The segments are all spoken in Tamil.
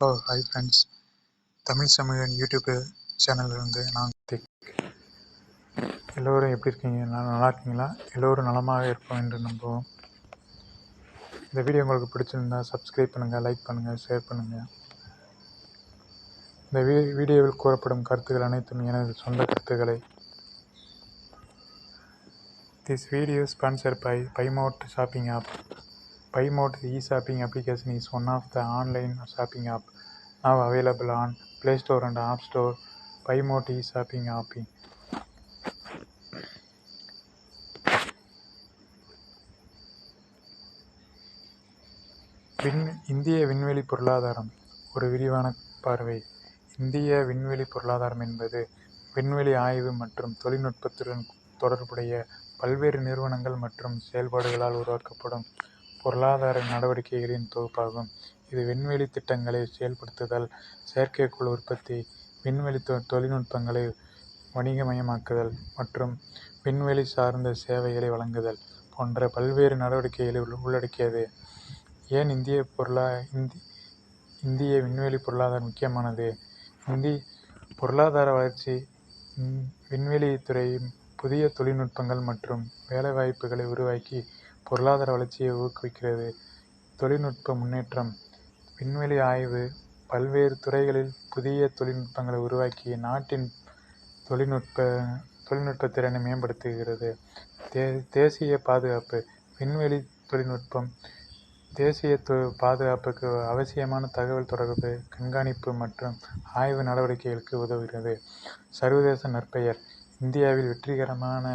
Hello hi friends Tamil Samugan YouTube சேனல்லேருந்து நான் திக் எல்லோரும் எப்படி இருக்கீங்க? நல்லா நல்லா இருக்கீங்களா? எல்லோரும் நலமாக இருப்போம் என்று நம்புவோம். இந்த வீடியோ உங்களுக்கு பிடிச்சிருந்தா சப்ஸ்கிரைப் பண்ணுங்கள் லைக் பண்ணுங்கள் ஷேர் பண்ணுங்கள் இந்த வீ வீடியோவில் கூறப்படும் கருத்துக்கள் அனைத்தும் எனது சொந்த கருத்துக்களை this video sponsor by Buymote shopping app Buymote e shopping application is one of the online shopping app now available on Play Store and App Store. பைமோட் e-shopping app. விண் இந்திய விண்வெளி பொருளாதாரம் ஒரு விரிவான பார்வை இந்திய விண்வெளி பொருளாதாரம் என்பது விண்வெளி ஆய்வு மற்றும் தொழில்நுட்பத்துடன் தொடர்புடைய பல்வேறு நிறுவனங்கள் மற்றும் செயல்பாடுகளால் உருவாக்கப்படும் பொருளாதார நடவடிக்கைகளின் தொகுப்பாகும். இது விண்வெளி திட்டங்களை செயல்படுத்துதல் செயற்கைக்கோள் உற்பத்தி விண்வெளி தொ தொழில்நுட்பங்களை வணிகமயமாக்குதல் மற்றும் விண்வெளி சார்ந்த சேவைகளை வழங்குதல் போன்ற பல்வேறு நடவடிக்கைகளை உள்ளடக்கியது. ஏன் இந்திய பொருளா இந்தி இந்திய விண்வெளி பொருளாதாரம் முக்கியமானது? இந்தி பொருளாதார வளர்ச்சி விண்வெளி புதிய தொழில்நுட்பங்கள் மற்றும் வேலைவாய்ப்புகளை உருவாக்கி பொருளாதார வளர்ச்சியை ஊக்குவிக்கிறது. தொழில்நுட்ப முன்னேற்றம். விண்வெளி ஆய்வு பல்வேறு துறைகளில் புதிய தொழில்நுட்பங்களை உருவாக்கி நாட்டின் தொழில்நுட்ப தொழில்நுட்ப திறனை மேம்படுத்துகிறது. தே தேசிய பாதுகாப்பு. விண்வெளி தொழில்நுட்பம். தேசிய தொ பாதுகாப்புக்கு அவசியமான தகவல் தொடர்பு கண்காணிப்பு மற்றும் ஆய்வு நடவடிக்கைகளுக்கு உதவுகிறது. சர்வதேச நற்பெயர். இந்தியாவில் வெற்றிகரமான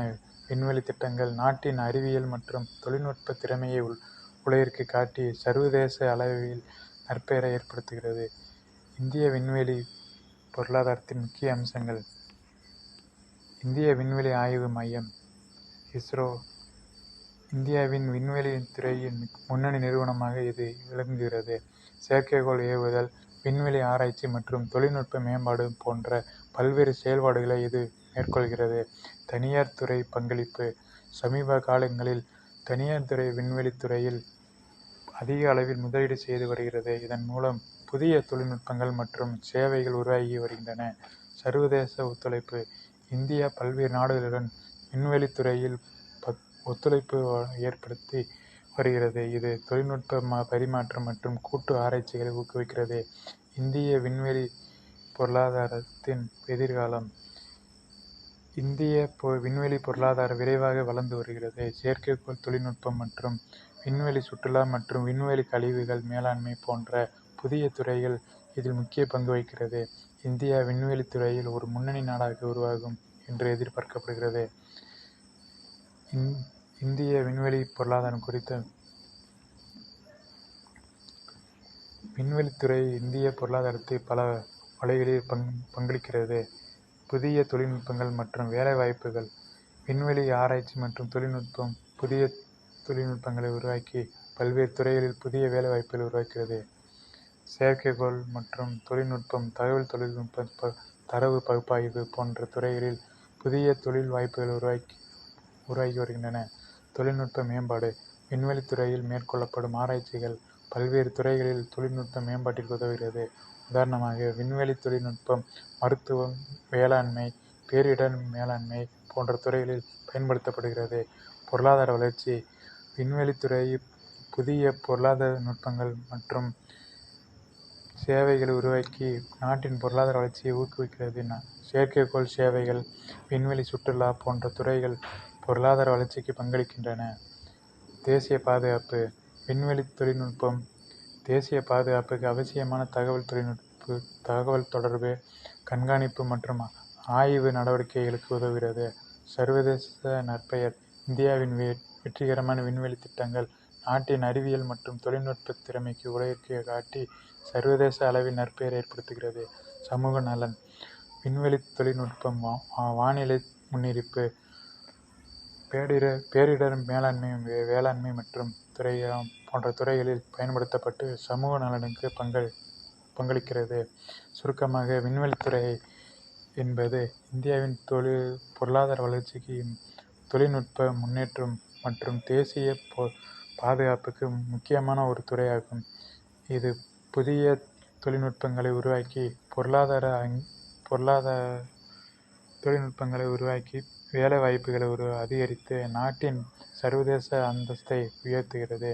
விண்வெளி திட்டங்கள் நாட்டின் அறிவியல் மற்றும் தொழில்நுட்ப திறமையை உள் உலகிற்கு காட்டி சர்வதேச அளவில் நற்பெயரை ஏற்படுத்துகிறது. இந்திய விண்வெளி பொருளாதாரத்தின் முக்கிய அம்சங்கள். இந்திய விண்வெளி ஆய்வு மையம் இஸ்ரோ. இந்தியாவின் விண்வெளி துறையின் முன்னணி நிறுவனமாக இது விளங்குகிறது. செயற்கைக்கோள் ஏவுதல் விண்வெளி ஆராய்ச்சி மற்றும் தொழில்நுட்ப மேம்பாடு போன்ற பல்வேறு செயல்பாடுகளை இது மேற்கொள்கிறது. தனியார் துறை பங்களிப்பு. சமீப காலங்களில் தனியார் துறை விண்வெளித்துறையில் அதிக அளவில் முதலீடு செய்து வருகிறது. இதன் மூலம் புதிய தொழில்நுட்பங்கள் மற்றும் சேவைகள் உருவாகி வருகின்றன. சர்வதேச ஒத்துழைப்பு. இந்தியா பல்வேறு நாடுகளுடன் விண்வெளித்துறையில் ஒத்துழைப்பு ஏற்படுத்தி வருகிறது. இது தொழில்நுட்ப பரிமாற்றம் மற்றும் கூட்டு ஆராய்ச்சிகளை ஊக்குவிக்கிறது. இந்திய விண்வெளி பொருளாதாரத்தின் எதிர்காலம். இந்திய பொ விண்வெளி பொருளாதாரம் விரைவாக வளர்ந்து வருகிறது. செயற்கைக்கோள் தொழில்நுட்பம் மற்றும் விண்வெளி சுற்றுலா மற்றும் விண்வெளி கழிவுகள் மேலாண்மை போன்ற புதிய துறைகள் இதில் முக்கிய பங்கு வகிக்கிறது. இந்தியா விண்வெளி துறையில் ஒரு முன்னணி நாடாக உருவாகும் என்று எதிர்பார்க்கப்படுகிறது. இந்திய விண்வெளி பொருளாதாரம் குறித்த விண்வெளித்துறை இந்திய பொருளாதாரத்தை பல வழிகளில் பங் பங்களிக்கிறது. புதிய தொழில்நுட்பங்கள் மற்றும் வேலைவாய்ப்புகள் விண்வெளி ஆராய்ச்சி மற்றும் தொழில்நுட்பம் புதிய தொழில்நுட்பங்களை உருவாக்கி பல்வேறு துறைகளில் புதிய வேலைவாய்ப்புகளை உருவாக்கிறது செயற்கைக்கோள் மற்றும் தொழில்நுட்பம் தகவல் தொழில்நுட்ப தரவு பகுப்பாய்வு போன்ற துறைகளில் புதிய தொழில் வாய்ப்புகள் உருவாக்கி உருவாகி வருகின்றன. தொழில்நுட்ப மேம்பாடு விண்வெளித்துறையில் மேற்கொள்ளப்படும் ஆராய்ச்சிகள் பல்வேறு துறைகளில் தொழில்நுட்பம் மேம்பாட்டிற்கு உதவுகிறது. உதாரணமாக விண்வெளி தொழில்நுட்பம் மருத்துவம் வேளாண்மை பேரிடர் மேலாண்மை போன்ற துறைகளில் பயன்படுத்தப்படுகிறது. பொருளாதார வளர்ச்சி விண்வெளித்துறை புதிய பொருளாதார நுட்பங்கள் மற்றும் சேவைகளை உருவாக்கி நாட்டின் பொருளாதார வளர்ச்சியை ஊக்குவிக்கிறது. செயற்கைக்கோள் சேவைகள் விண்வெளி சுற்றுலா போன்ற துறைகள் பொருளாதார வளர்ச்சிக்கு பங்களிக்கின்றன. தேசிய பாதுகாப்பு விண்வெளி தொழில்நுட்பம் தேசிய பாதுகாப்புக்கு அவசியமான தகவல் தொழில்நுட்ப தகவல் தொடர்பு கண்காணிப்பு மற்றும் ஆய்வு நடவடிக்கைகளுக்கு உதவுகிறது. சர்வதேச நற்பெயர் இந்தியாவின் வெ வெற்றிகரமான விண்வெளி திட்டங்கள் நாட்டின் அறிவியல் மற்றும் தொழில்நுட்ப திறமைக்கு உலகிற்கு காட்டி சர்வதேச அளவில் நற்பெயர் ஏற்படுத்துகிறது. சமூக நலன் விண்வெளி தொழில்நுட்பம் வானிலை முன்னிருப்பு பேரிடர் பேரிடர் மேலாண்மை வேளாண்மை மற்றும் துறை போன்ற துறைகளில் பயன்படுத்தப்பட்டு சமூக நலனுக்கு பங்கள் பங்களிக்கிறது. சுருக்கமாக விண்வெளித்துறை என்பது இந்தியாவின் தொழில் பொருளாதார வளர்ச்சிக்கு தொழில்நுட்ப முன்னேற்றம் மற்றும் தேசிய பாதுகாப்புக்கு முக்கியமான ஒரு துறையாகும். இது புதிய தொழில்நுட்பங்களை உருவாக்கி பொருளாதார பொருளாதார தொழில்நுட்பங்களை உருவாக்கி வேலை வாய்ப்புகளை உரு அதிகரித்து நாட்டின் சர்வதேச அந்தஸ்தை உயர்த்துகிறது.